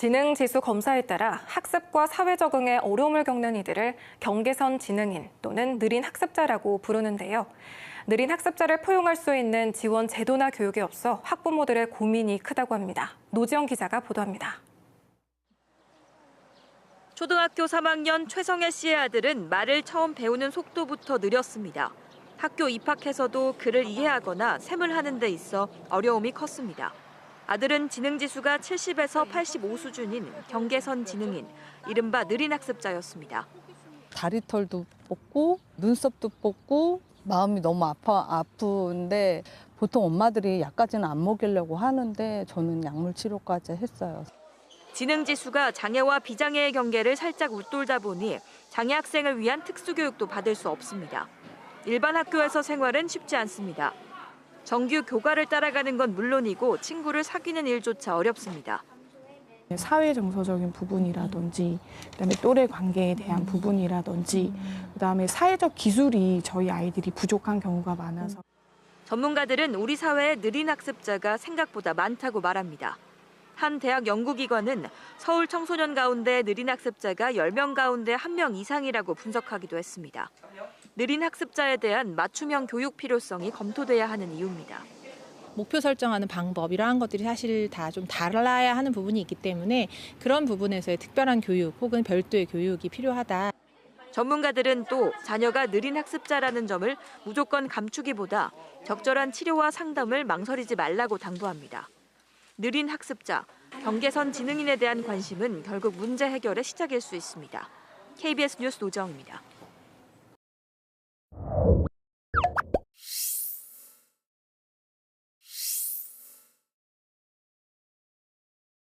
지능 지수 검사에 따라 학습과 사회 적응에 어려움을 겪는 이들을 경계선 지능인 또는 느린 학습자라고 부르는데요. 느린 학습자를 포용할 수 있는 지원 제도나 교육이 없어 학부모들의 고민이 크다고 합니다. 노지영 기자가 보도합니다. 초등학교 3학년 최성애 씨의 아들은 말을 처음 배우는 속도부터 느렸습니다. 학교 입학해서도 글을 이해하거나 셈을 하는 데 있어 어려움이 컸습니다. 아들은 지능지수가 70에서 85 수준인 경계선 지능인, 이른바 느린 학습자였습니다. 다리털도 뽑고 눈썹도 뽑고 마음이 너무 아파 아픈데 보통 엄마들이 약까지는 안 먹이려고 하는데 저는 약물 치료까지 했어요. 지능지수가 장애와 비장애의 경계를 살짝 웃돌다 보니 장애 학생을 위한 특수교육도 받을 수 없습니다. 일반 학교에서 생활은 쉽지 않습니다. 정규 교과를 따라가는 건 물론이고 친구를 사귀는 일조차 어렵습니다. 사회 정서적인 부분이라든지 그다음에 또래 관계에 대한 부분이라든지 그다음에 사회적 기술이 저희 아이들이 부족한 경우가 많아서 전문가들은 우리 사회에 느린 학습자가 생각보다 많다고 말합니다. 한 대학 연구기관은 서울 청소년 가운데 느린 학습자가 10명 가운데 1명 이상이라고 분석하기도 했습니다. 느린 학습자에 대한 맞춤형 교육 필요성이 검토돼야 하는 이유입니다. 목표 설정하는 방법 이러한 것들이 사실 다 좀 달라야 하는 부분이 있기 때문에 그런 부분에서의 특별한 교육 혹은 별도의 교육이 필요하다. 전문가들은 또 자녀가 느린 학습자라는 점을 무조건 감추기보다 적절한 치료와 상담을 망설이지 말라고 당부합니다. 느린 학습자, 경계선 지능인에 대한 관심은 결국 문제 해결의 시작일 수 있습니다. KBS 뉴스 노정입니다.